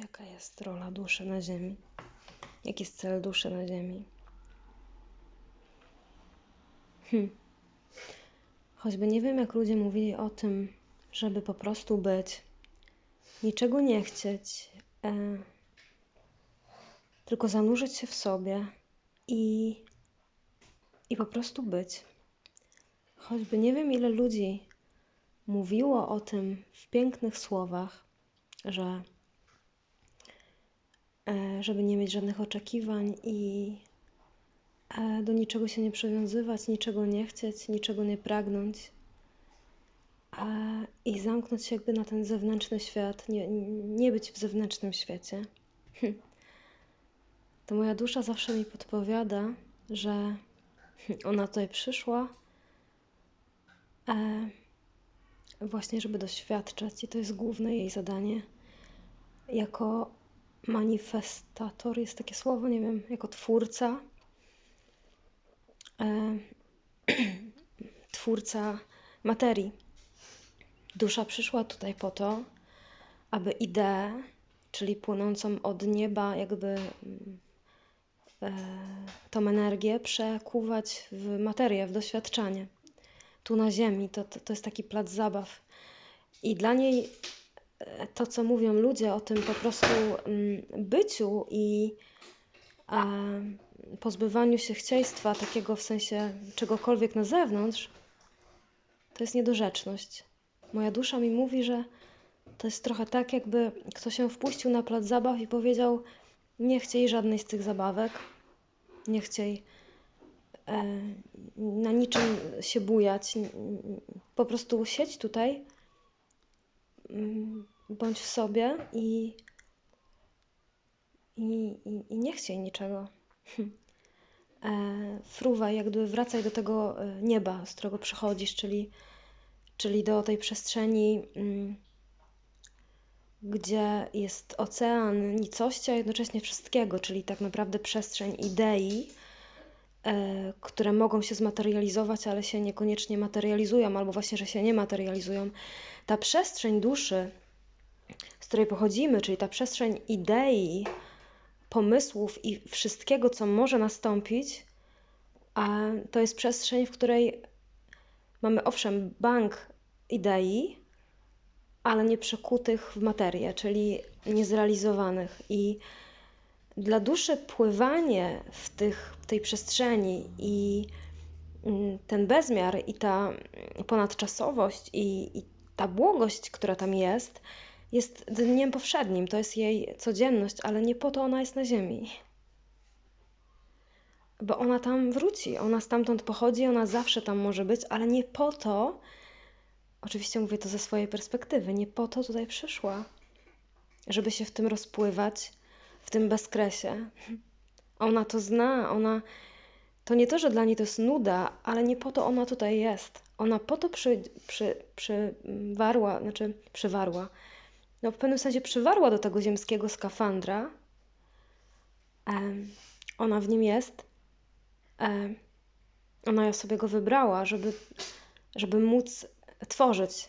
Jaka jest rola duszy na Ziemi? Jaki jest cel duszy na Ziemi? Hm. Choćby nie wiem, jak ludzie mówili o tym, żeby po prostu być, niczego nie chcieć, e, tylko zanurzyć się w sobie i, i po prostu być. Choćby nie wiem, ile ludzi mówiło o tym w pięknych słowach, że żeby nie mieć żadnych oczekiwań i e, do niczego się nie przywiązywać, niczego nie chcieć, niczego nie pragnąć i zamknąć się jakby na ten zewnętrzny świat, nie, nie być w zewnętrznym świecie. To moja dusza zawsze mi podpowiada, że ona tutaj przyszła e, właśnie, żeby doświadczać, i to jest główne jej zadanie. Jako manifestator jest takie słowo, nie wiem, jako twórca. E, twórca materii Dusza przyszła tutaj po to, aby ideę, czyli płynącą od nieba, jakby mm, e, tą energię przekuwać w materię, w doświadczanie. Tu na Ziemi to, to, to jest taki plac zabaw. I dla niej to, co mówią ludzie o tym po prostu mm, byciu i pozbywaniu się chcieństwa, takiego w sensie czegokolwiek na zewnątrz, to jest niedorzeczność. Moja dusza mi mówi, że to jest trochę tak, jakby ktoś się wpuścił na plac zabaw i powiedział: Nie chciej żadnej z tych zabawek, nie chciej e, na niczym się bujać. Po prostu siedź tutaj, bądź w sobie i, i, i, nie chciej niczego. E, fruwaj, jakby wracaj do tego e, nieba, z którego przychodzisz, czyli czyli do tej przestrzeni, mm, gdzie jest ocean nicości, a jednocześnie wszystkiego, czyli tak naprawdę przestrzeń idei, które mogą się zmaterializować, ale się niekoniecznie materializują, albo właśnie, że się nie materializują. Ta przestrzeń duszy, z której pochodzimy, czyli ta przestrzeń idei, pomysłów i wszystkiego, co może nastąpić, to jest przestrzeń, w której mamy owszem bank idei, ale nie przekutych w materię, czyli niezrealizowanych. I dla duszy pływanie w, tych, tej przestrzeni i mm, ten bezmiar i ta ponadczasowość i, i ta błogość, która tam jest, jest dniem powszednim, to jest jej codzienność, ale nie po to ona jest na ziemi. Bo ona tam wróci, ona stamtąd pochodzi, ona zawsze tam może być, ale nie po to, Oczywiście mówię to ze swojej perspektywy. Nie po to tutaj przyszła, żeby się w tym rozpływać, w tym bezkresie. Ona to zna, ona. To nie to, że dla niej to jest nuda, ale nie po to ona tutaj jest. Ona po to przy, przy, przywarła, znaczy przywarła. No w pewnym sensie przywarła do tego ziemskiego skafandra. ona w nim jest. ona sobie go wybrała, żeby, żeby móc tworzyć.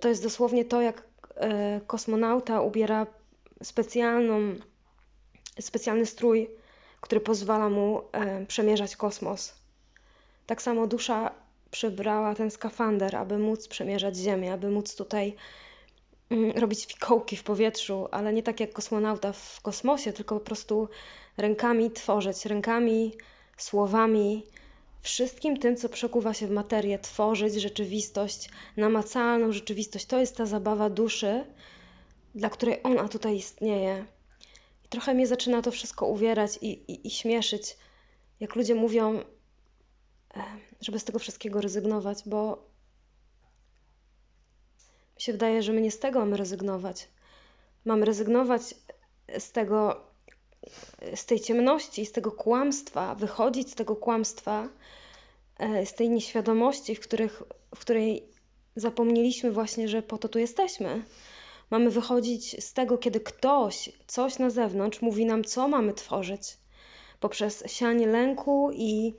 To jest dosłownie to, jak e, kosmonauta ubiera specjalną, specjalny strój, który pozwala mu e, przemierzać kosmos. Tak samo dusza przybrała ten skafander, aby móc przemierzać Ziemię, aby móc tutaj mm, robić fikołki w powietrzu, ale nie tak jak kosmonauta w kosmosie, tylko po prostu rękami tworzyć, rękami, słowami, wszystkim tym, co przekuwa się w materię, tworzyć rzeczywistość, namacalną rzeczywistość. To jest ta zabawa duszy, dla której ona tutaj istnieje. I trochę mnie zaczyna to wszystko uwierać i, i, i śmieszyć, jak ludzie mówią, żeby z tego wszystkiego rezygnować, bo mi się wydaje, że my nie z tego mamy rezygnować. Mamy rezygnować z tego, z tej ciemności, z tego kłamstwa, wychodzić z tego kłamstwa, e, z tej nieświadomości, w, których, w której zapomnieliśmy właśnie, że po to tu jesteśmy. Mamy wychodzić z tego, kiedy ktoś, coś na zewnątrz mówi nam, co mamy tworzyć. Poprzez sianie lęku i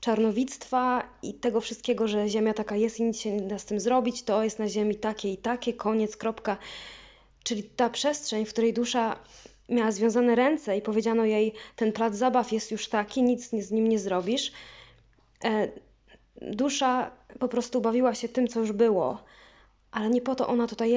czarnowictwa i tego wszystkiego, że Ziemia taka jest i nic się nie da z tym zrobić, to jest na Ziemi takie i takie, koniec, kropka. Czyli ta przestrzeń, w której dusza miała związane ręce i powiedziano jej, ten plac zabaw jest już taki, nic z nim nie zrobisz. E, dusza po prostu bawiła się tym, co już było, ale nie po to ona tutaj jest.